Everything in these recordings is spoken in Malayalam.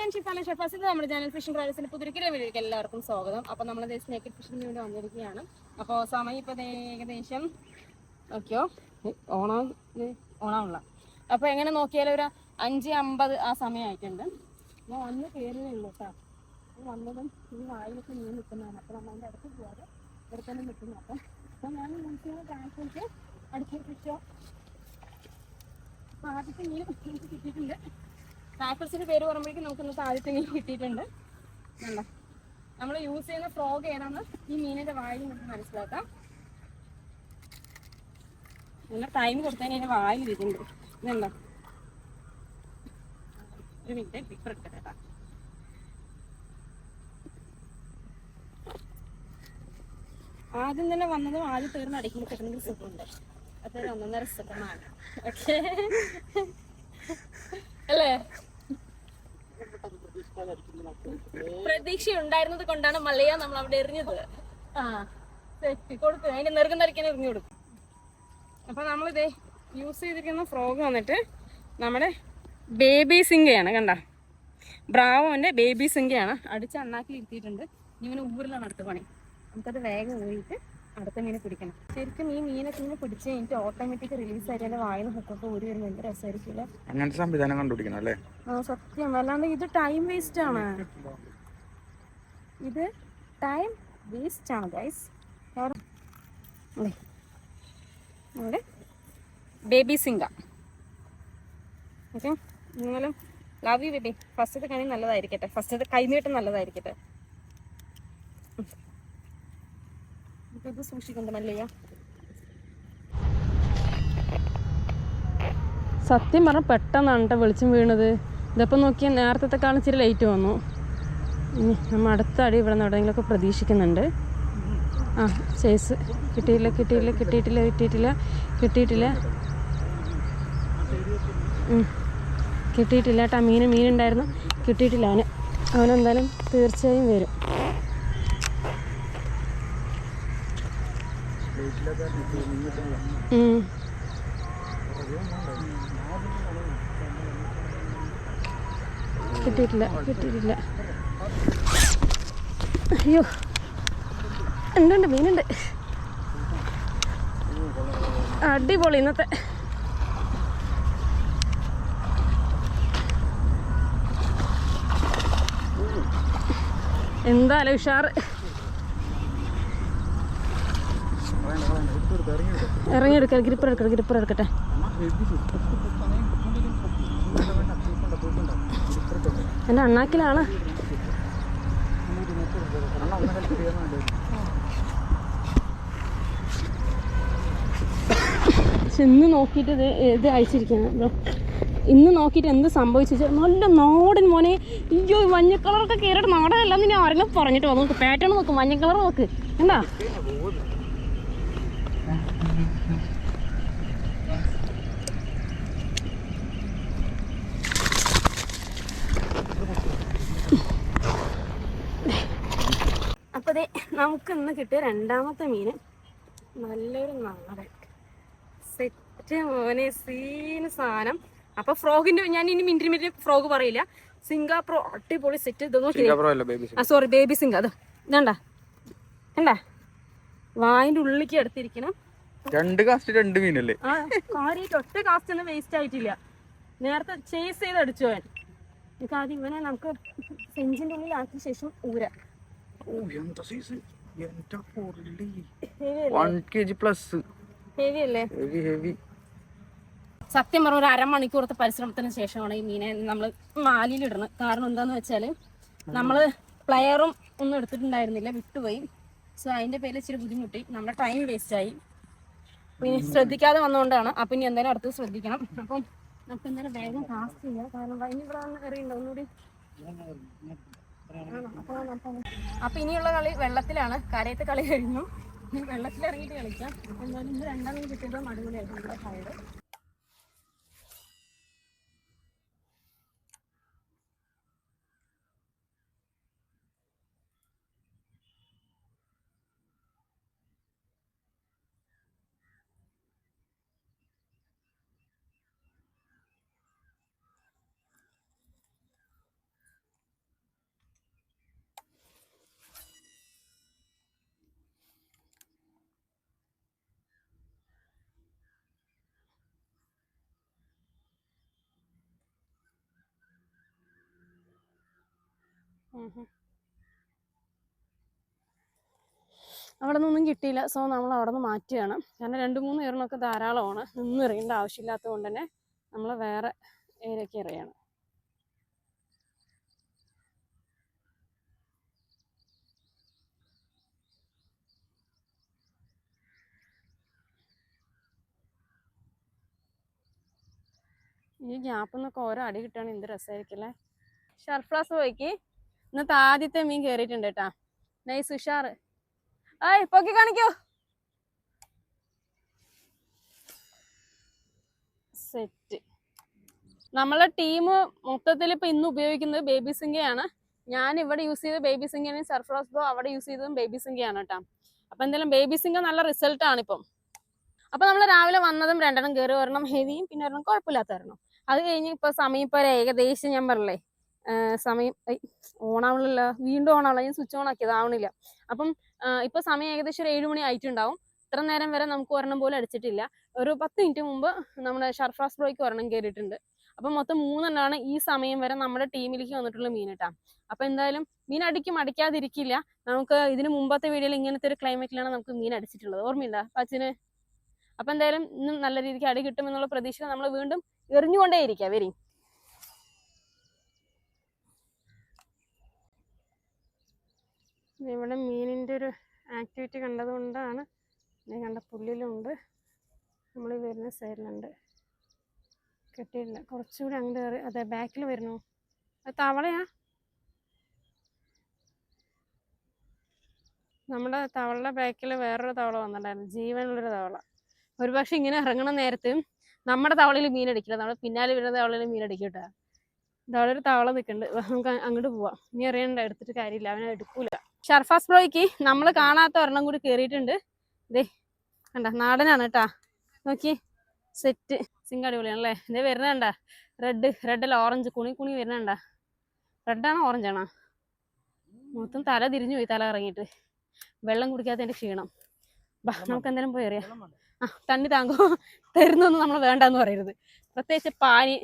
ഞാൻ ഷിഫാല ഷെഫാസ് ഇത് നമ്മുടെ ചാനൽ ഫിഷിംഗ് ട്രാവൽസിന്റെ പുതിരിക്കലെ വീഡിയോക്ക് എല്ലാവർക്കും സ്വാഗതം. അപ്പോൾ നമ്മൾ സ്നേക്കഡ് ഫിഷിംഗിന് വേണ്ടി വന്നിരിക്കുകയാണ്. അപ്പോൾ സമയം ഇപ്പോൾ ദേ ഏകദേശം നോക്കിയോ? ഓണം ഓണമുള്ള അപ്പോൾ എങ്ങനെ നോക്കിയാലും ഒരു അഞ്ച് അമ്പത് ആ സമയമായിട്ടുണ്ട് ഞാൻ വന്ന് കയറുന്നേ ഉള്ളൂ കേട്ടോ വന്നതും ഈ വായിലൊക്കെ മീൻ നിൽക്കുന്നതാണ്. അപ്പോൾ നമ്മൾ അതിന്റെ അടുത്ത് പോകാതെ ഇവിടെ തന്നെ നിൽക്കുന്നു. അപ്പം അപ്പോൾ ഞാൻ മുൻസിനെ കാണിച്ചിട്ട് അടുത്തേക്ക് ഫിഷോ ആദ്യത്തെ മീൻ കിട്ടിയിട്ടുണ്ട്. ടാപ്പിൾസിന്റെ പേര് പറയുമ്പോഴേക്കും നമുക്കൊന്ന് ആദ്യത്തെ മീൻ കിട്ടിയിട്ടുണ്ട്. കണ്ടോ? നമ്മൾ യൂസ് ചെയ്യുന്ന ഫ്രോഗ് ഏതാണെന്ന് ഈ മീനിന്റെ വായിൽ നമുക്ക് മനസ്സിലാക്കാം. നല്ല ടൈം കൊടുത്തതിന് അതിന്റെ വായിൽ ഇരിക്കുന്നുണ്ട്. ഇതുണ്ടോ? ഒരു മിനിറ്റ് ആദ്യം തന്നെ വന്നതും ആദ്യം തീർന്ന് അടിക്കുമ്പോൾ കിട്ടുന്ന സുഖമുണ്ട്. അത്ര ഒന്നൊന്നര സുഖമാണ് ഓക്കെ അല്ലേ? പ്രതീക്ഷ ഉണ്ടായിരുന്നത് കൊണ്ടാണ് മലയാ നമ്മൾ അവിടെ എറിഞ്ഞത്. ആ അതിന്റെ നെറുകം തരയ്ക്കാൻ എറിഞ്ഞു കൊടുക്കും. അപ്പൊ നമ്മളിതേ യൂസ് ചെയ്തിരിക്കുന്ന ഫ്രോഗ് വന്നിട്ട് നമ്മുടെ ബേബി സിംഗയാണ് കണ്ട? ബ്രാവോന്റെ ബേബി സിംഗയാണ് അടിച്ച് അണ്ണാക്കി ഇരുത്തിയിട്ടുണ്ട് ഇവന് ഊരിലാണ് അടുത്ത പണി. നമുക്കത് വേഗം ഊരിയിട്ട് അടുത്ത മീനെ പിടിക്കണം ശരിക്കും ഈ മീനൊക്കെ ഇങ്ങനെ പിടിച്ച് കഴിഞ്ഞിട്ട് ഓട്ടോമാറ്റിക് റിലീസ് ആയിട്ട് വായന വായിൽ ഹുക്കൊക്കെ ഊരി വരുന്ന എന്ത് രസമായിരിക്കില്ല അങ്ങനത്തെ സംവിധാനം കണ്ടുപിടിക്കണം അല്ലേ? ആ സത്യം. അല്ലാണ്ട് ഇത് ടൈം വേസ്റ്റ് ആണ്. ഇത് ടൈം വേസ്റ്റ് ആണ് ഗൈസ് നമ്മുടെ ബേബി സിംഗ ഓക്കെ നിങ്ങളും ലവ് യു ബേബി ഫസ്റ്റത്തെ കണി നല്ലതായിരിക്കട്ടെ. ഫസ്റ്റത്തെ കൈനീട്ടം നല്ലതായിരിക്കട്ടെ. ഇത് സൂക്ഷിക്കണ്ട സത്യം പറഞ്ഞാൽ പെട്ടെന്നാണ് കേട്ടോ വെളിച്ചം വീണത്. ഇതിപ്പോൾ നോക്കിയാൽ നേരത്തെ ഇച്ചിരി ലൈറ്റ് വന്നു. ഇനി നമ്മൾ അടുത്ത അടി ഇവിടെ നിന്ന് എവിടെയെങ്കിലുമൊക്കെ പ്രതീക്ഷിക്കുന്നുണ്ട്. ആ ചേസ് കിട്ടിയില്ല കിട്ടിയില്ല കിട്ടിയിട്ടില്ല കിട്ടിയിട്ടില്ല കിട്ടിയിട്ടില്ല. കിട്ടിയിട്ടില്ല കേട്ടോ മീൻ മീനുണ്ടായിരുന്നു. കിട്ടിയിട്ടില്ല അവന്. അവനെന്തായാലും തീർച്ചയായും വരും. കിട്ടിയിട്ടില്ല കിട്ടിയിട്ടില്ല. അയ്യോ. ഉണ്ട് മീനുണ്ട്? അടിപൊളി ഇന്നത്തെ. എന്തായാലും ഉഷാറ്? ഇറങ്ങിയെടുക്കാം ഗ്രിപ്പർ എടുക്കട്ടെ. ഗ്രിപ്പർ എടുക്കട്ടെ എന്റെ അണ്ണാക്കിലാണ് ഇന്ന് നോക്കിയിട്ട് ഇത് ഇത് അയച്ചിരിക്കുകയാണ്. ബ്രോ ഇന്ന് നോക്കിയിട്ട് എന്ത് സംഭവിച്ചു നല്ല നാടൻ മോനെ. അയ്യോ മഞ്ഞ കളറൊക്കെ കയറിയിട്ട് നാടനല്ല എന്ന് ഞാൻ ആരെങ്കിലും പറഞ്ഞിട്ട് വന്നു നോക്ക് പാറ്റേൺ നോക്ക് മഞ്ഞ കളർ നോക്ക്. എന്താ അപ്പോൾ ദേ നമുക്ക് ഇന്ന് കിട്ടിയ രണ്ടാമത്തെ മീന് നല്ലൊരു നാടൻ. സെറ്റ് മോനെ സീന് സാധനം. അപ്പൊ ഫ്രോഗിന്റെ ഞാൻ ഇനി മിനിറ്റ് മിനിറ്റ് ഫ്രോഗ് പറയില്ല. സിംഗാപ്രോ അടിപൊളി സെറ്റ്. ഇത് നോക്കി ആ സോറി ബേബി സിംഗ. അത് ഇതണ്ട. കണ്ട വായിന്റെ ഉള്ളിലേക്ക് എടുത്തിരിക്കണം. രണ്ട് കാസ്റ്റ് രണ്ട് മീനല്ലേ? ആ കാര്യമായിട്ട് ഒറ്റ കാസ്റ്റ് ഒന്നും വേസ്റ്റ് ആയിട്ടില്ല. നേരത്തെ ചേസ് ചെയ്ത് അടിച്ചു പോയാൻ ആദ്യം ഇവനെ നമുക്ക് സെഞ്ചിന്റെ ഉള്ളിൽ ആക്കിയ ശേഷം ഊര. ഓ എന്താ സൈസ് എന്താ പൊള്ളി? Heavy one K G plus heavy heavy സത്യം പറഞ്ഞ ഒരു അരമണിക്കൂറത്തെ പരിശ്രമത്തിന് ശേഷമാണ് ഈ മീനെ നമ്മൾ മാലിയിലിടുന്നത്. കാരണം എന്താന്ന് വെച്ചാൽ നമ്മൾ പ്ലെയറും ഒന്നും എടുത്തിട്ടുണ്ടായിരുന്നില്ല വിട്ടുപോയി. സോ അതിന്റെ പേരിൽ ഇച്ചിരി ബുദ്ധിമുട്ടി. നമ്മുടെ ടൈം വേസ്റ്റ് ആയി. പിന്നെ ശ്രദ്ധിക്കാതെ വന്നുകൊണ്ടാണ് അപ്പം ഇനി എന്തായാലും അടുത്ത് ശ്രദ്ധിക്കണം. അപ്പം നമുക്ക് എന്തായാലും വേഗം ഫാസ്റ്റ് ചെയ്യാം. കാരണം ഇനി ഇവിടെ വന്ന് ഒന്നുകൂടി? അപ്പൊ ഇനിയുള്ള കളി വെള്ളത്തിലാണ്. കരയത്ത് കളി കഴിഞ്ഞു. വെള്ളത്തിലിറങ്ങിയിട്ട് കളിക്കാം. എന്തായാലും ഇന്ന് രണ്ടാമത് കിട്ടിയതും അടിപൊളിയായിരുന്നു നമ്മുടെ സൈഡ് അവിടെ നിന്നൊന്നും കിട്ടിയില്ല. സോ നമ്മൾ അവിടെ നിന്ന് മാറ്റുകയാണ് കാരണം രണ്ട് മൂന്ന് ഏറിനൊക്കെ ധാരാളമാണ്. നിന്ന് എറിയേണ്ട ആവശ്യമില്ലാത്തത് കൊണ്ട് തന്നെ നമ്മൾ വേറെ ഏരിയക്ക് എറിയാണ് ഈ ഗ്യാപ്പിൽ നിന്നൊക്കെ ഓരോ അടി കിട്ടുകയാണെങ്കിൽ എന്ത് രസമായിരിക്കില്ലേ ഷർഫ്ലാസ് പോയിക്ക്. ഇന്നത്തെ ആദ്യത്തെ മീൻ കയറിയിട്ടുണ്ട് കേട്ടാ നൈസ് ഉഷാറ്. ആയ് പൊക്കി കാണിക്കൂ. സെറ്റ് നമ്മളെ ടീം മൊത്തത്തിൽ ഇപ്പൊ ഇന്ന് ഉപയോഗിക്കുന്നത് ബേബി സിംഗയാണ് ഞാൻ ഇവിടെ യൂസ് ചെയ്ത ബേബി സിംഗാണ് സർഫ്രോസ് ബോ അവിടെ യൂസ് ചെയ്തതും ബേബി സിംഗയാണ് കേട്ടോ അപ്പൊ എന്തായാലും ബേബി സിംഗ നല്ല റിസൾട്ട് ആണ് ഇപ്പം. അപ്പൊ നമ്മൾ രാവിലെ വന്നതും രണ്ടെണ്ണം കയറി വരണം ഹെവിയും പിന്നെ ഒരെണ്ണം കുഴപ്പമില്ലാത്ത വരണം അത് കഴിഞ്ഞ് ഇപ്പൊ സമയം ഇപ്പൊ ഏകദേശം ഞാൻ പറഞ്ഞില്ലേ ആ, സമയം ഓണാവണില്ല. വീണ്ടും ഓണാവണില്ല ഞാൻ സ്വിച്ച് ഓൺ ആക്കിയത് ആവണില്ല. അപ്പം ഇപ്പൊ സമയം ഏകദേശം ഒരു ഏഴ് മണി ആയിട്ടുണ്ടാവും. ഇത്ര നേരം വരെ നമുക്ക് ഒരെണ്ണം പോലും അടിച്ചിട്ടില്ല. ഒരു പത്ത് മിനിറ്റ് മുമ്പ് നമ്മുടെ ഷർഫാസ് ബ്രോയ്ക്ക് ഒരെണ്ണം കയറിയിട്ടുണ്ട് അപ്പം മൊത്തം മൂന്നെണ്ണമാണ് ഈ സമയം വരെ നമ്മുടെ ടീമിലേക്ക് വന്നിട്ടുള്ള മീൻ കേട്ടാ. അപ്പൊ എന്തായാലും മീൻ അടിക്കും അടിക്കാതിരിക്കില്ല. നമുക്ക് ഇതിന് മുമ്പത്തെ വീഡിയോയിൽ ഇങ്ങനത്തെ ഒരു ക്ലൈമറ്റിലാണ് നമുക്ക് മീൻ അടിച്ചിട്ടുള്ളത്. ഓർമ്മയുണ്ടോ പച്ചിന്? അപ്പൊ എന്തായാലും ഇന്നും നല്ല രീതിക്ക് അടി കിട്ടുമെന്നുള്ള പ്രതീക്ഷ നമ്മൾ വീണ്ടും എറിഞ്ഞുകൊണ്ടേയിരിക്കാം. വരി. ഇവിടെ മീനിന്റെ ഒരു ആക്ടിവിറ്റി കണ്ടതുകൊണ്ടാണ് ഞാൻ കണ്ട പുല്ലിലുണ്ട്. നമ്മൾ വരുന്ന സൈഡിലുണ്ട്. കെട്ടിയില്ല കുറച്ചുകൂടി അങ്ങോട്ട് കയറി അതെ ബാക്കിൽ വരുന്നു. അത് തവളയാ? നമ്മുടെ തവളയുടെ ബാക്കിൽ വേറൊരു തവള വന്നിട്ടുണ്ടായിരുന്നു. ജീവനുള്ളൊരു തവള. ഒരുപക്ഷെ ഇങ്ങനെ ഇറങ്ങണ നേരത്ത് നമ്മുടെ തവളയിൽ മീനടിക്കില്ല നമ്മുടെ പിന്നാലെ വരുന്ന തവളയിൽ മീൻ അടിക്കും കേട്ടോ. ഇതവിടെ തവള നിൽക്കുന്നുണ്ട്. നമുക്ക് അങ്ങോട്ട് പോവാം. ഇനി അറിയണ്ട എടുത്തിട്ട് കാര്യമില്ല. അവനെ എടുക്കൂല. ഷർഫാസ് ബ്രോയ്ക്ക് നമ്മൾ കാണാത്ത ഒരെണ്ണം കൂടി കയറിയിട്ടുണ്ട് ദേ കണ്ട നാടനാണ് കേട്ടാ നോക്കി സെറ്റ് സിംഗ് അടിപൊളിയാണല്ലേ ഇതേ വരുന്നണ്ട റെഡ് റെഡ് അല്ല ഓറഞ്ച് കുണി കുണി വരുന്നണ്ട റെഡാണോ ആണോ മൊത്തം തല തിരിഞ്ഞു പോയി തല ഇറങ്ങിയിട്ട് വെള്ളം കുടിക്കാത്തതിന്റെ ക്ഷീണം. ബാ നമുക്ക് എന്തെങ്കിലും പോയി അറിയാം. ആ തണ്ണി താങ്കോ തരുന്നൊന്നും നമ്മൾ വേണ്ടെന്ന് പറയരുത്. പ്രത്യേകിച്ച് പാനി.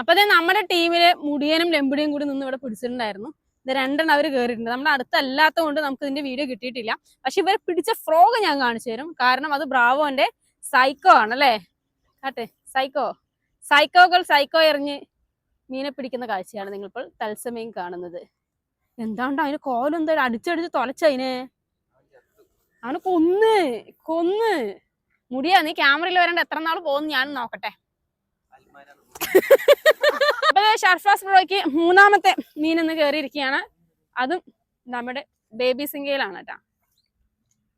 അപ്പതേ നമ്മുടെ ടീമിലെ മുടിയനും ലെമ്പിടിയും കൂടി നിന്ന് ഇവിടെ പിടിച്ചിട്ടുണ്ടായിരുന്നു. ഇത് രണ്ടെണ്ണം അവർ കയറിയിട്ടുണ്ട് നമ്മുടെ അടുത്തല്ലാത്ത കൊണ്ട് നമുക്ക് ഇതിന്റെ വീഡിയോ കിട്ടിയിട്ടില്ല. പക്ഷെ ഇവരെ പിടിച്ച ഫ്രോഗ് ഞാൻ കാണിച്ചു തരും. കാരണം അത് ബ്രാവോന്റെ സൈക്കോ ആണ് അല്ലേ? കാട്ടെ സൈക്കോ സൈക്കോകൾ സൈക്കോ എറിഞ്ഞ് മീനെ പിടിക്കുന്ന കാഴ്ചയാണ് നിങ്ങളിപ്പോൾ തത്സമയം കാണുന്നത്. എന്താണ്ട് അതിന് കോലെന്താ അടിച്ചടിച്ച് തൊലച്ചതിനെ അവന് കൊന്ന് കൊന്ന്. മുടിയാ നീ ക്യാമറയിൽ വരേണ്ട. എത്ര നാൾ പോകുന്നു? ഞാൻ നോക്കട്ടെ. അപ്പൊ ഷർഫാസ് ബ്രോയ്ക്ക് മൂന്നാമത്തെ മീൻ എന്ന് കയറിയിരിക്കുകയാണ് അതും നമ്മുടെ ബേബി സിംഗയിലാണ് കേട്ടാ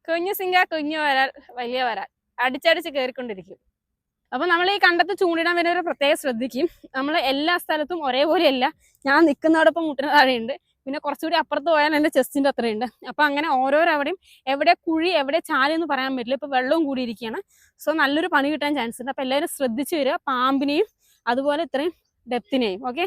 കുഞ്ഞു സിംഗ കുഞ്ഞു വരാൽ വലിയ വരാൽ അടിച്ചടിച്ച് കയറിക്കൊണ്ടിരിക്കും അപ്പൊ നമ്മൾ ഈ കണ്ടത്ത് ചൂണ്ടിടാൻ വരുന്നവരെ പ്രത്യേകം ശ്രദ്ധിക്കും. നമ്മൾ എല്ലാ സ്ഥലത്തും ഒരേപോലെയല്ല. ഞാൻ നിൽക്കുന്നതോടൊപ്പം മുട്ടിന് താഴെയുണ്ട്. പിന്നെ കുറച്ചുകൂടി അപ്പുറത്ത് പോയാൽ എന്റെ ചെസ്റ്റിന്റെ അത്രയുണ്ട്. അപ്പൊ അങ്ങനെ ഓരോരോ അവിടെയും എവിടെ കുഴി എവിടെ ചാൽ എന്ന് പറയാൻ പറ്റില്ല. ഇപ്പൊ വെള്ളവും കൂടിയിരിക്കുകയാണ് സോ നല്ലൊരു പണി കിട്ടാൻ ചാൻസ് ഉണ്ട്. അപ്പൊ എല്ലാവരും ശ്രദ്ധിച്ചു വരിക. പാമ്പിനെയും അതുപോലെ ഇത്രയും ഡെപ്തിനെയും ഓക്കെ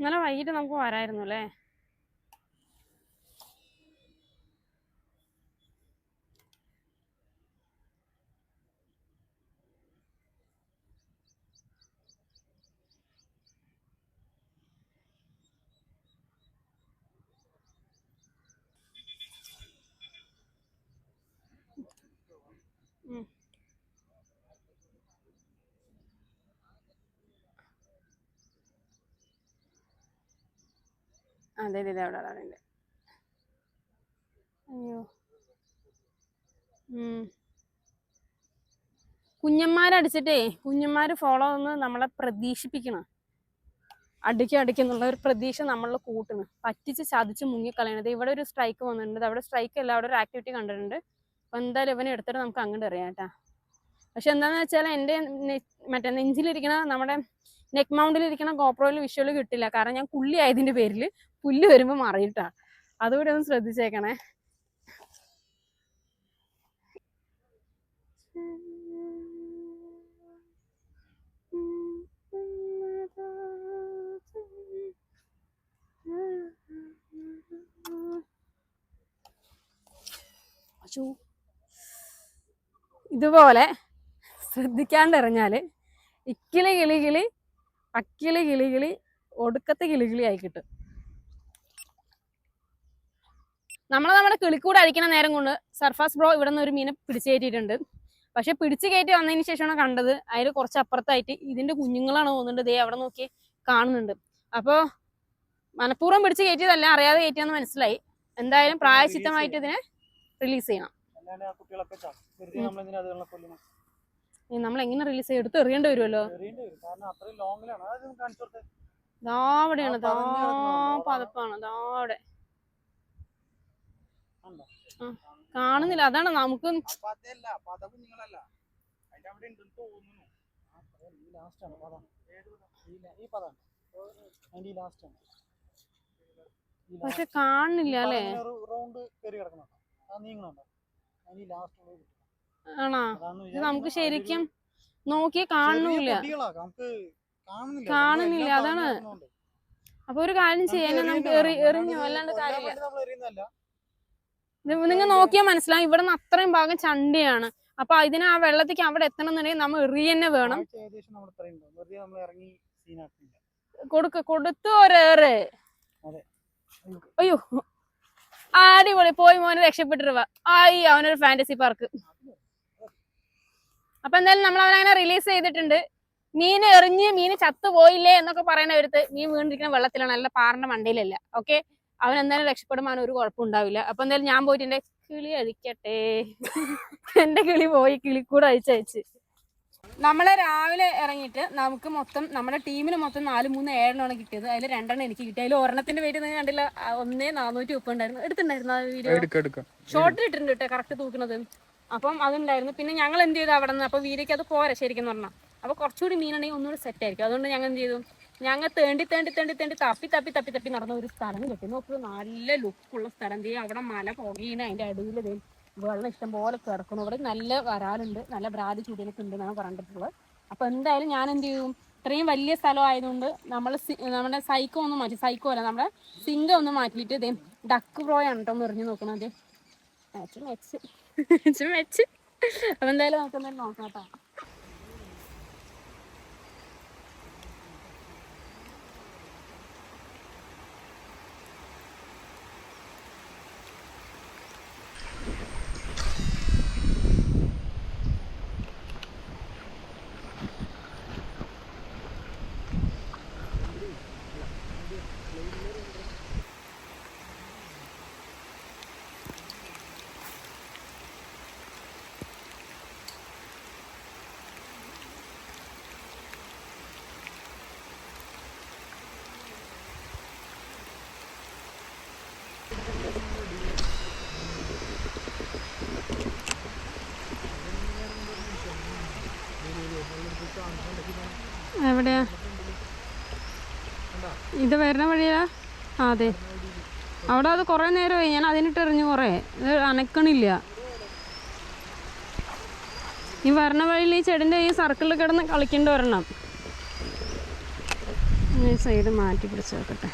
ഇന്നലെ വൈകിട്ട് നമുക്ക് വരായിരുന്നു അല്ലേ? അതെ അതെ അതെ അവിടെ ഉണ്ട് അയ്യോ. കുഞ്ഞന്മാരടിച്ചിട്ടേ കുഞ്ഞന്മാർ ഫോളോ ഒന്ന് നമ്മളെ പ്രതീക്ഷിപ്പിക്കണം. അടിക്കും അടിക്കും എന്നുള്ള ഒരു പ്രതീക്ഷ നമ്മളിൽ കൂട്ടുന്നു പറ്റിച്ച് ചതിച്ച് മുങ്ങിക്കളയണത്. ഇവിടെ ഒരു സ്ട്രൈക്ക് വന്നിട്ടുണ്ട്. അവിടെ സ്ട്രൈക്ക് അല്ല അവിടെ ഒരു ആക്ടിവിറ്റി കണ്ടിട്ടുണ്ട്. അപ്പം എന്തായാലും ഇവനെ എടുത്തിട്ട് നമുക്ക് അങ്ങോട്ട് എറിയാം കേട്ടാ. പക്ഷെ എന്താണെന്ന് വെച്ചാൽ എന്റെ മറ്റേ നെഞ്ചിലിരിക്കണ നമ്മുടെ നെക്ക് മൗണ്ടിൽ ഇരിക്കുന്ന ഗോപ്രോയിൽ വിഷ്വൽ കിട്ടില്ല. കാരണം ഞാൻ കുള്ളി ആയതിന്റെ പേരിൽ പുല്ല് വരുമ്പോൾ മറിയിട്ടാ. അതുകൂടി ഒന്ന് ശ്രദ്ധിച്ചേക്കണേ. ഇതുപോലെ ശ്രദ്ധിക്കാണ്ട് എറിഞ്ഞാൽ ഇക്കിളി കിളി കിളി അക്കിളി കിളി കിളി ഒടുക്കത്തെ കിളികിളി കിളി ആയി കിട്ടും. നമ്മൾ നമ്മുടെ കിളിക്കൂട് അഴിക്കുന്ന നേരം കൊണ്ട് സർഫാസ് ബ്രോ ഇവിടെ നിന്ന് ഒരു മീനെ പിടിച്ചു കയറ്റിയിട്ടുണ്ട്. പക്ഷെ പിടിച്ചു കയറ്റി വന്നതിന് ശേഷമാണ് കണ്ടത്. അതിൽ കുറച്ച് അപ്പുറത്തായിട്ട് ഇതിന്റെ കുഞ്ഞുങ്ങളാണ് തോന്നുന്നുണ്ട് ദേ അവിടെ നോക്കി കാണുന്നുണ്ട്. അപ്പോൾ മനഃപൂർവം പിടിച്ചു കയറ്റിയതല്ല അറിയാതെ കയറ്റിയെന്ന് മനസ്സിലായി. എന്തായാലും പ്രായശിത്തമായിട്ട് ഇതിനെ റിലീസ് ചെയ്യണം. നമ്മൾ എങ്ങനെ റിലീസ് ചെയ്യും? എടുത്ത് എറിയേണ്ടി വരുമല്ലോ ദാവടെയാണ് ദാ പതപ്പാണ്. ദാവടെ? കാണുന്നില്ല. അതാണ് നമുക്ക് പക്ഷെ കാണുന്നില്ല അല്ലേ? റൗണ്ട് കയറി കിടക്കണം ഈ ലാസ്റ്റ് ആണോ? ഇത് നമുക്ക് ശരിക്കും നോക്കിയേ കാണുന്നില്ല. കാണുന്നില്ല. അതാണ്. അപ്പൊ ഒരു കാര്യം ചെയ്യാൻ നമുക്ക്. എറി എറിഞ്ഞു? അല്ലാണ്ട് കാര്യമില്ല. നിങ്ങൾ നോക്കിയാൽ മനസ്സിലാവും. ഇവിടെ നിന്ന് അത്രയും ഭാഗം ചണ്ടിയാണ്. അപ്പൊ ഇതിന് ആ വെള്ളത്തേക്ക് അവിടെ എത്തണം എന്നുണ്ടെങ്കിൽ നമ്മൾ എറി തന്നെ വേണം. കൊടുക്ക. കൊടുത്തു ഒരേറെ അയ്യോ. അടിപൊളി. പോയി മോനെ രക്ഷപ്പെട്ടിരുവ. ആയി അവനൊരു ഫാന്റസി പാർക്ക് അപ്പൊ എന്തായാലും നമ്മൾ അവരങ്ങനെ റിലീസ് ചെയ്തിട്ടുണ്ട്. മീൻ എറിഞ്ഞ് മീൻ ചത്തുപോയില്ലേ എന്നൊക്കെ പറയുന്ന ഒരു മീൻ വീണ്ടിരിക്കുന്ന വെള്ളത്തിലാണ്. അല്ല പാറിന്റെ മണ്ടയിലല്ല. ഓക്കെ അവൻ എന്തായാലും രക്ഷപ്പെടുമ്പോൾ അവന് ഒരു കുഴപ്പം ഉണ്ടാവില്ല. അപ്പൊ എന്തായാലും ഞാൻ പോയിട്ട് എന്റെ കിളി അഴിക്കട്ടെ. എന്റെ കിളി പോയി കിളിക്കൂടെ അഴിച്ചയച്ച് നമ്മൾ രാവിലെ ഇറങ്ങിയിട്ട് നമുക്ക് മൊത്തം നമ്മുടെ ടീമിന് മൊത്തം നാല് മൂന്ന് ഏഴെണ്ണമാണ് കിട്ടിയത്. അതിൽ രണ്ടെണ്ണം എനിക്ക് കിട്ടി. അതിൽ ഒരെണ്ണത്തിന്റെ പേര് നിങ്ങൾ കണ്ടില്ല. ഒന്നേ നാനൂറ്റി മുപ്പത് ഉണ്ടായിരുന്നു. എടുത്തിട്ടുണ്ടായിരുന്നു ആ വീഡിയോ ഷോർട്ടിൽ ഇട്ടിട്ടുണ്ട് കേട്ടോ കറക്റ്റ് തൂക്കുന്നത് അപ്പം അതുണ്ടായിരുന്നു. പിന്നെ ഞങ്ങൾ എന്ത് ചെയ്തു അവിടെ നിന്ന് അപ്പോൾ വീരയ്ക്ക് അത് പോരാ ശരിക്കും പറഞ്ഞാൽ അപ്പോൾ കുറച്ചുകൂടി മീനാണെങ്കിൽ ഒന്നുകൂടി സെറ്റ് ആയിരിക്കും. അതുകൊണ്ട് ഞങ്ങൾ എന്ത് ചെയ്തു? ഞങ്ങൾ തേണ്ടി തേണ്ടി തേണ്ടി തേണ്ടി തപ്പി തപ്പി തപ്പി തപ്പി നടന്ന ഒരു സ്ഥലം കിട്ടി. നോക്കുക നല്ല ലുക്കുള്ള സ്ഥലം. ദേ അവിടെ മല പുകയിന് അതിന്റെ അടിയിൽ വെള്ളം ഇഷ്ടം പോലെ കിടക്കുന്നു. അവിടെ നല്ല വരാലുണ്ട്. നല്ല ബ്രാതി ചൂടിനൊക്കെ ഉണ്ട് എന്നാണ് പറഞ്ഞിട്ടുള്ളത്. അപ്പോൾ എന്തായാലും ഞാൻ എന്ത് ചെയ്യും ഇത്രയും വലിയ സ്ഥലം ആയതുകൊണ്ട് നമ്മൾ നമ്മുടെ സൈക്കോ ഒന്ന് മാറ്റി. സൈക്കോ അല്ല നമ്മുടെ സിങ്ക ഒന്ന് മാറ്റിയിട്ട് ഇതേ ഡക്ക് പ്രോയാണ് കേട്ടോ എറിഞ്ഞു നോക്കണത്. മെച്ച് മെച്ച് മെച്ച് അപ്പൊ എന്തായാലും നമുക്ക് നോക്കാം എവിടെയാ? ഇത് വരുന്ന വഴിയാ? ആ അതെ. അവിടെ അത് കുറേ നേരമായി. ഞാൻ അതിനിട്ട് എറിഞ്ഞു കുറേ. ഇത് അനക്കണില്ല. ഈ വരണ വഴിയിൽ ഈ ചെടിന്റെ ഈ സർക്കിളിൽ കിടന്ന് കളിക്കേണ്ടി വരണം. സൈഡ് മാറ്റി പിടിച്ച് വെക്കട്ടെ.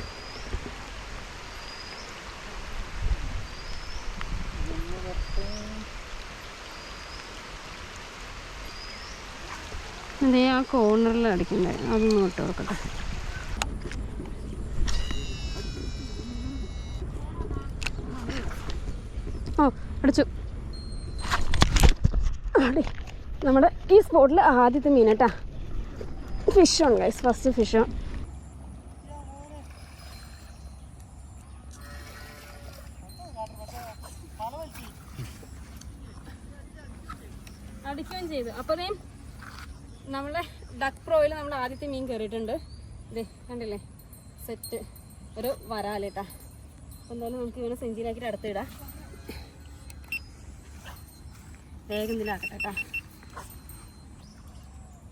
അതേ ആ കോർണറിൽ അടിക്കണ്ടേ? അതൊന്നും ഇട്ട് കൊടുക്കട്ടെ ഓ അടിച്ചു. അടി നമ്മുടെ ഈ സ്പോട്ടിൽ ആദ്യത്തെ മീൻ കേട്ടാ. Fish on guys first fish മീൻ കയറിയിട്ടുണ്ട് ഇതേ കണ്ടില്ലേ? സെറ്റ് ഒരു വരാലേട്ടാ എന്തായാലും നമുക്ക് ഇങ്ങനെ സെഞ്ചിയിലാക്കിയിട്ട് അടുത്തിടാം വേഗം ഇതിലാക്കട്ടെ കേട്ടോ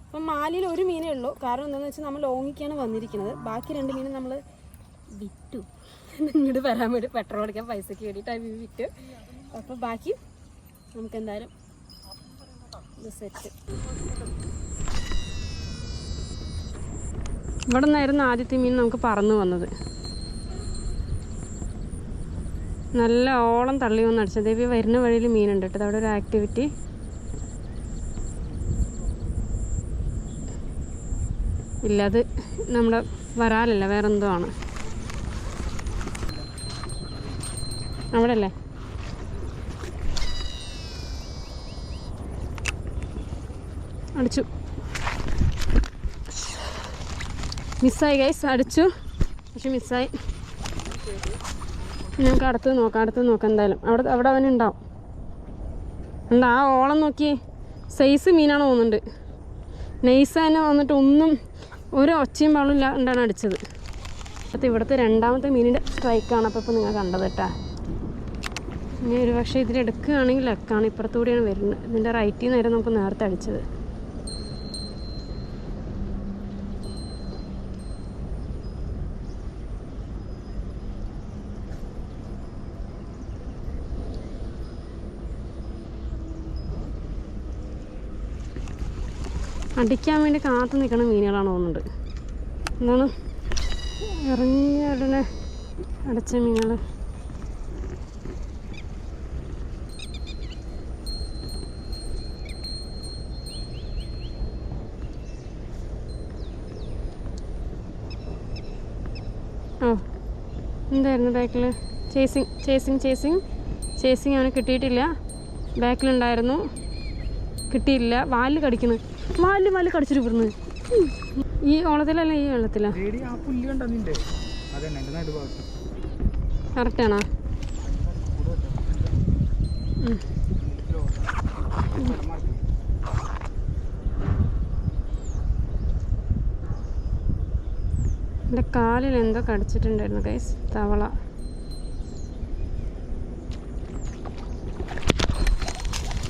അപ്പം മാലിയിൽ ഒരു മീനേ ഉള്ളൂ. കാരണം എന്താണെന്ന് വെച്ചാൽ നമ്മൾ ലോങ്ങിക്കാണ് വന്നിരിക്കുന്നത്. ബാക്കി രണ്ട് മീൻ നമ്മൾ വിറ്റു. ഇങ്ങോട്ട് വരാൻ വേണ്ടി പെട്രോൾ അടിക്കാൻ പൈസയ്ക്ക് വേണ്ടിയിട്ട് ആ മീൻ വിറ്റു. അപ്പോൾ ബാക്കി നമുക്ക് എന്തായാലും സെറ്റ് ഇവിടെ നിന്നായിരുന്നു ആദ്യത്തെ മീൻ നമുക്ക് പറന്നു വന്നത്. നല്ല ഓളം തള്ളി വന്ന് അടിച്ചത് ദേവി വരുന്ന വഴിയിൽ മീനുണ്ട് കേട്ടോ. അവിടെ ഒരു ആക്ടിവിറ്റി ഇല്ല അത് നമ്മുടെ വരാലല്ല വേറെ എന്തോ ആണ്. അവിടെ അല്ലേ അടിച്ചു. മിസ്സായി ഗൈസ് അടിച്ചു. പക്ഷെ മിസ്സായി. ഞങ്ങൾക്ക് അടുത്ത് നോക്കാം അടുത്ത് നോക്കാം എന്തായാലും. അവിടെ അവിടെ അവനുണ്ടാവും എന്താ ആ ഓളം നോക്കി സൈസ് മീനാണ് തോന്നുന്നുണ്ട്. നൈസ് തന്നെ വന്നിട്ട് ഒന്നും ഒരു ഒച്ചയും പാളില്ല ഉണ്ടാണ് അടിച്ചത്. അപ്പം ഇവിടുത്തെ രണ്ടാമത്തെ മീനിന്റെ സ്ട്രൈക്കാണ് അപ്പോൾ ഇപ്പോൾ നിങ്ങൾ കണ്ടത് കേട്ടാ. ഇനി ഒരു പക്ഷേ ഇതിലെടുക്കുകയാണെങ്കിൽ ലക്കാണ്. ഇപ്പുറത്തുകൂടിയാണ് വരുന്നത്. ഇതിന്റെ റൈറ്റിൽ നേരെ നമുക്ക് നേരത്തെ അടിച്ചത്. അടിക്കാൻ വേണ്ടി കാത്തു നിൽക്കുന്ന മീനുകളാണ് തോന്നുന്നുണ്ട്. എന്താണ്? ഇറങ്ങിയ ഉടനെ അടച്ച മീനുകൾ എന്തായിരുന്നു ബാക്കിൽ ചേസിങ് ചേസിങ് ചേസിങ്. ചേസിങ് അവന് കിട്ടിയിട്ടില്ല. ബാക്കിലുണ്ടായിരുന്നു. കിട്ടിയില്ല. വാലിൽ കടിക്കുന്നു. വാലിൽ മാലി കടിച്ചിട്ട് വിടുന്നു ഈ ഓളത്തിലല്ല ഈ വെള്ളത്തിലാ. എന്റെ കറക്റ്റാണോ എന്റെ കാലിൽ എന്തോ കടിച്ചിട്ടുണ്ടായിരുന്നു ഗൈസ് തവള.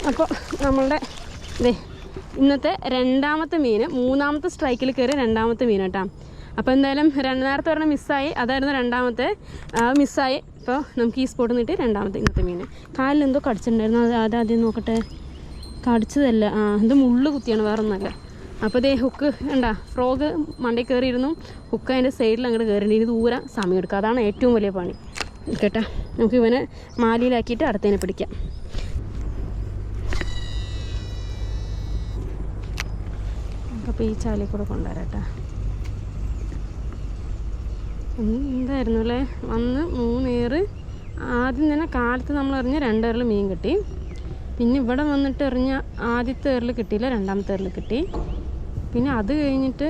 അപ്പോൾ നമ്മളുടെ ദേ ഇന്നത്തെ രണ്ടാമത്തെ മീൻ മൂന്നാമത്തെ സ്ട്രൈക്കിൽ കയറി രണ്ടാമത്തെ മീൻ കേട്ടോ. അപ്പോൾ എന്തായാലും രണ്ട് നേരത്തെ പറഞ്ഞ മിസ്സായി അതായിരുന്നു രണ്ടാമത്തെ മിസ്സായി അപ്പോൾ നമുക്ക് ഈ സ്പോട്ടിൽ നിന്നിട്ട് രണ്ടാമത്തെ ഇന്നത്തെ മീൻ. കാലിൽ എന്തോ കടിച്ചിട്ടുണ്ടായിരുന്നു. അത് അതാദ്യം നോക്കട്ടെ. കടിച്ചതല്ല. ആ ഇത് മുള്ളു കുത്തിയാണ് വേറെ ഒന്നല്ല അപ്പോൾ ഇതേ ഹുക്ക് ഉണ്ടാ ഫ്രോഗ് മണ്ടയിൽ കയറിയിരുന്നു ഹുക്ക് അതിന്റെ സൈഡിൽ അങ്ങോട്ട് കയറിയിട്ട് ഇനി ദൂരം സമയം എടുക്കുക അതാണ് ഏറ്റവും വലിയ പണി. കേട്ടോ നമുക്ക് ഇവനെ മാലിയിലാക്കിയിട്ട് അടുത്തതിനെ പിടിക്കാം. നമുക്കപ്പോൾ ഈ ചാലിൽ കൂടെ കൊണ്ടുവരാട്ടാ. എന്തായിരുന്നു അല്ലേ വന്ന് മൂന്നേറ് ആദ്യം തന്നെ കാലത്ത് നമ്മൾ എറിഞ്ഞ രണ്ടേറിൽ മീൻ കിട്ടി. പിന്നെ ഇവിടെ വന്നിട്ട് എറിഞ്ഞ ആദ്യത്തെ ഏറിൽ കിട്ടിയില്ല രണ്ടാമത്തെ ഏറിൽ കിട്ടി. പിന്നെ അത് കഴിഞ്ഞിട്ട്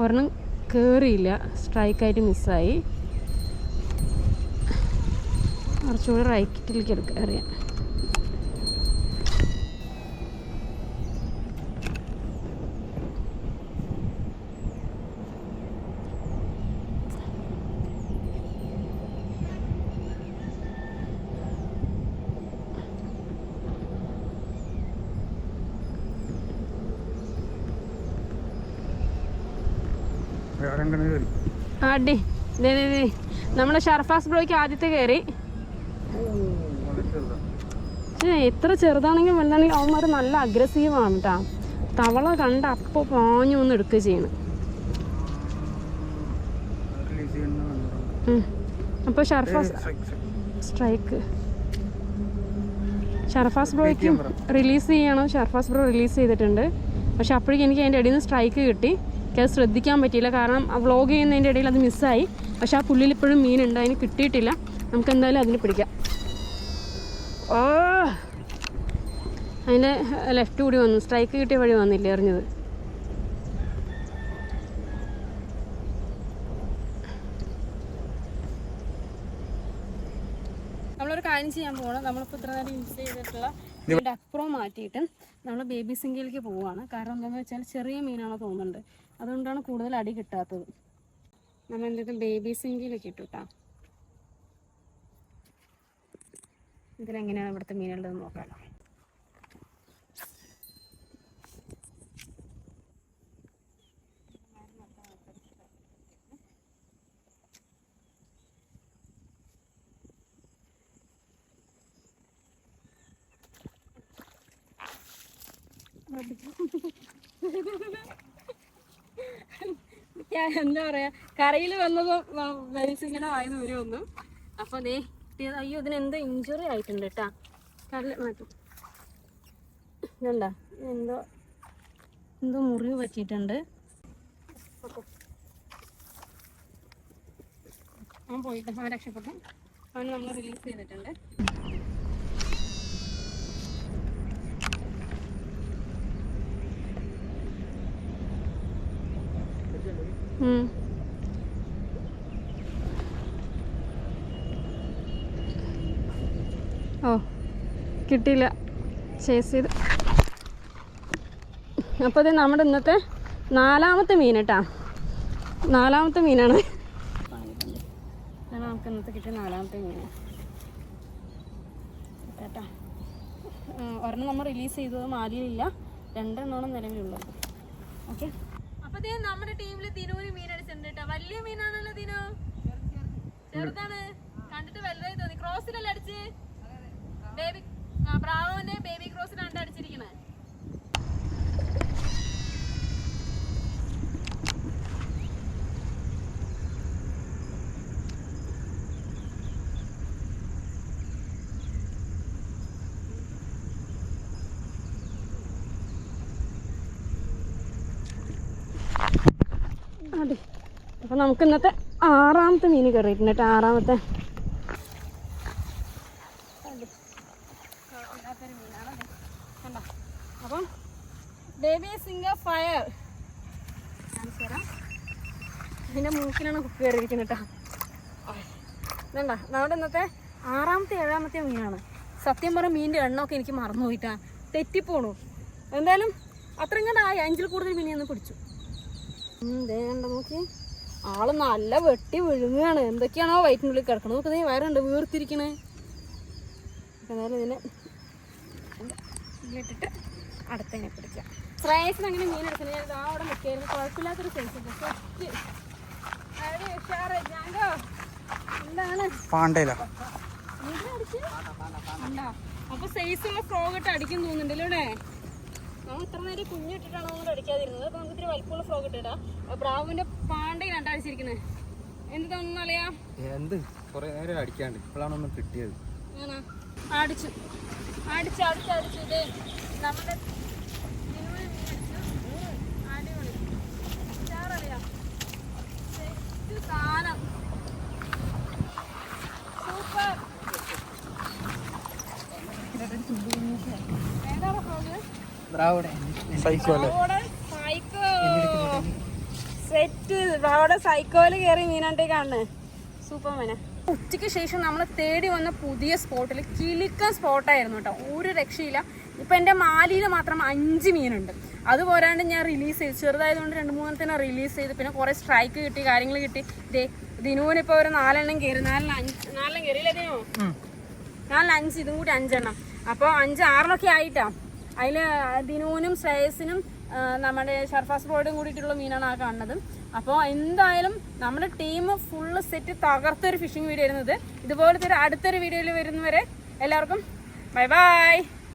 ഒരെണ്ണം കയറിയില്ല സ്ട്രൈക്കായിട്ട് മിസ്സായി. കുറച്ചുകൂടി റൈറ്റിലേക്ക് എടുക്കുക അറിയാം അടി നമ്മുടെ ഷർഫാസ് ബ്രോയ്ക്ക് ആദ്യത്തെ കയറി എത്ര ചെറുതാണെങ്കിലും വലുതാണെങ്കിൽ അവന്മാർ നല്ല അഗ്രസീവാണ് കേട്ടോ തവള കണ്ട അപ്പോൾ പാഞ്ഞു ഒന്ന് എടുക്കുക ചെയ്യണം. അപ്പൊ അപ്പോൾ ഷർഫാസ് സ്ട്രൈക്ക് ഷർഫാസ് ബ്രോയ്ക്കും റിലീസ് ചെയ്യണം. ഷർഫാസ് ബ്രോ റിലീസ് ചെയ്തിട്ടുണ്ട്. പക്ഷെ അപ്പോഴേക്കും എനിക്ക് അതിന്റെ ഇടയിൽ നിന്ന് സ്ട്രൈക്ക് കിട്ടി. എനിക്കത് ശ്രദ്ധിക്കാൻ പറ്റിയില്ല. കാരണം ആ വ്ളോഗ് ചെയ്യുന്നതിന്റെ ഇടയിൽ അത് മിസ്സായി പക്ഷെ ആ പുള്ളിൽ ഇപ്പോഴും മീനുണ്ട്. അതിന് കിട്ടിയിട്ടില്ല. നമുക്ക് എന്തായാലും അതിന് പിടിക്കാം. ഓ! അതിന്റെ ലെഫ്റ്റ് കൂടി വന്നു. സ്ട്രൈക്ക് കിട്ടിയ വഴി വന്നില്ല എറിഞ്ഞത്. നമ്മളൊരു കാര്യം ചെയ്യാൻ പോകണം നമ്മളിപ്പോൾ ഇത്ര നേരം യൂസ് ചെയ്തിട്ടുള്ള ഡക്പ്രോ മാറ്റിയിട്ട് നമ്മൾ ബേബി സിംഗിലേക്ക് പോവുകയാണ് കാരണം എന്താണെന്ന് വെച്ചാൽ ചെറിയ മീനാണ് തോന്നുന്നുണ്ട്. അതുകൊണ്ടാണ് കൂടുതൽ അടി കിട്ടാത്തത് നമ്മൾ എന്തെങ്കിലും ബേബി സിങ്കിലൊക്കെ ഇട്ടു ഇതിലെങ്ങനെയാണ് ഇവിടുത്തെ മീനുള്ളത് നോക്കാം Thank you. ഞാൻ എന്താ പറയാ കരയിൽ വന്നതും ഇങ്ങനെ വായന്ന് വരുമൊന്നും അപ്പൊ ദേ അയ്യോ ഇതിന് എന്തോ ഇഞ്ചുറി ആയിട്ടുണ്ട് കേട്ടാ കല്ല് മാറ്റും ഇതുണ്ടാ? എന്തോ എന്തോ മുറിവ് പറ്റിയിട്ടുണ്ട്. അവൻ പോയിട്ട് അവൻ രക്ഷപ്പെട്ടു. അവൻ നമ്മൾ റിലീസ് ചെയ്തിട്ടുണ്ട്. ഓ കിട്ടിയില്ല. ചേസ് ചെയ്ത്. അപ്പോൾ ഇത് നമ്മുടെ ഇന്നത്തെ നാലാമത്തെ മീൻ കേട്ടാ നാലാമത്തെ മീനാണ്. നമുക്ക് ഇന്നത്തെ കിട്ടിയ നാലാമത്തെ മീൻ കേട്ടാ? ഒരെണ്ണം നമ്മൾ റിലീസ് ചെയ്തത് മാലിയിലില്ല രണ്ടെണ്ണമാണ് നിലവിലുള്ളത്. ഓക്കെ അപ്പൊ നമ്മുടെ ടീമിൽ ദിനുവിന് മീൻ അടിച്ചിട്ടുണ്ട് കേട്ടോ വലിയ മീനാണല്ലോ ദിനു ചെറുതാണ്. കണ്ടിട്ട് വലുതായി തോന്നി. ക്രോസിലല്ലേ അടിച്ച്? ബേബി ബ്രാവോന്റെ ബേബി ക്രോസിലാണ് അടിച്ചിരിക്കണേ അതെ. അപ്പൊ നമുക്ക് ഇന്നത്തെ ആറാമത്തെ മീൻ കയറിയിട്ടുണ്ട് ആറാമത്തെ. അപ്പം ബേബി സിംഗർ ഫയർ. ഇതിന്റെ മൂക്കിലാണ് കുക്ക് കയറിയിരിക്കുന്നത് വേണ്ട നമ്മുടെ ഇന്നത്തെ ആറാമത്തെ ഏഴാമത്തെ മീനാണ്. സത്യം പറഞ്ഞ മീനിന്റെ എണ്ണമൊക്കെ എനിക്ക് മറന്നു പോയിട്ടാ തെറ്റിപ്പോണു. എന്തായാലും അത്രയും കണ്ട ആയി. അഞ്ചിൽ കൂടുതൽ മീനെ ഒന്ന് പിടിച്ചു. ഉം, ദേ കണ്ടോ നോക്കി. ആൾ നല്ല വെട്ടി വിഴുങ്ങുകയാണ് എന്തൊക്കെയാണോ വയറ്റിനുള്ളിൽ കിടക്കണത്? നോക്ക് ദേ വയറുണ്ട് വീർത്തിരിക്കണേ. എന്നാലും ഇതിനെ ഇട്ടിട്ട് അടുത്തതിനെ പിടിക്കാം. ശ്രേയസിന് അങ്ങനെ മീൻ എടുക്കുന്നത് ഞാൻ അവിടെ നിൽക്കായിരുന്നു കുഴപ്പമില്ലാത്തൊരു സൈസ് സെറ്റ് അടി ഉഷാറ്. ഞാങ്കോ എന്താണ്? പാണ്ടയില? അപ്പൊ സൈസുള്ള ഫ്രോഗ് ഇട്ട് അടിക്കും തോന്നുന്നുണ്ടല്ലോ ഇവിടെ നമ്മൾ ഇത്ര നേരം കുഞ്ഞിട്ടിട്ടാണ് നമ്മൾ അടിക്കാതിരുന്നത് അപ്പൊ നമുക്ക് ഇത്തിരി വലിപ്പമുള്ള ഫ്രോഗ് ഇട്ടിട്ടാ ബ്രാവുവിന്റെ പാണ്ടയിൽ അടിച്ചിരിക്കുന്നത് എന്ത് തോന്നുന്നു അല്ലയാ എന്ത്? കുറേ നേരം അടിക്കാണ്ട്. ഇപ്പോഴാണ് ഒന്ന് കിട്ടിയത്. ആണോ? അടിച്ചു. അടിച്ചു അടിച്ചു അടിച്ചു. ഇത് നമ്മുടെ ദിനുവിന് മീൻ അടിച്ചു. അടിപൊളി ഉഷാററിയാം. സെറ്റ് സാധനം സൂപ്പർ ഏതാണ് ഫ്രോഗ് സൈക്കോ അല്ലേ അവിടെ സൈക്കോ സെറ്റ് അവിടെ സൈക്കോയിൽ കയറി മീനാണ്ടേ കാണുന്നത് സൂപ്പർ മീന ഉച്ചയ്ക്ക് ശേഷം നമ്മൾ തേടി വന്ന പുതിയ സ്പോട്ടിൽ കിളിക്കൻ സ്പോട്ടായിരുന്നു കേട്ടോ. ഒരു രക്ഷയില്ല. ഇപ്പം എന്റെ മാലിയിൽ മാത്രം അഞ്ച് മീനുണ്ട്. അത് പോരാണ്ട് ഞാൻ റിലീസ് ചെയ്തു. ചെറുതായതുകൊണ്ട് രണ്ട് മൂന്നെണ്ണത്തിനെ റിലീസ് ചെയ്ത്. പിന്നെ കുറേ സ്ട്രൈക്ക് കിട്ടി കാര്യങ്ങൾ കിട്ടി. ദേ ദിനുവിന് ഇപ്പൊ ഒരു നാലെണ്ണം കയറി നാലെണ്ണം അഞ്ച് നാലെണ്ണം കയറിയില്ലേ ദിനു? അഞ്ച് ഇതും കൂടി അഞ്ചെണ്ണം. അപ്പോൾ അഞ്ച് ആറിനൊക്കെ ആയിട്ടാ? അതിൽ ദിനൂനും ശ്രേയസിനും നമ്മുടെ ഷർഫാസ് ബോർഡും കൂടിയിട്ടുള്ള മീനാണ് ആ കാണുന്നത്. അപ്പോൾ എന്തായാലും നമ്മുടെ ടീം ഫുള്ള് സെറ്റ് തകർത്തൊരു ഫിഷിംഗ് വീഡിയോ ആയിരുന്നത് ഇതുപോലത്തെ ഒരു അടുത്തൊരു വീഡിയോയിൽ വരുന്നവരെ എല്ലാവർക്കും ബൈ ബൈ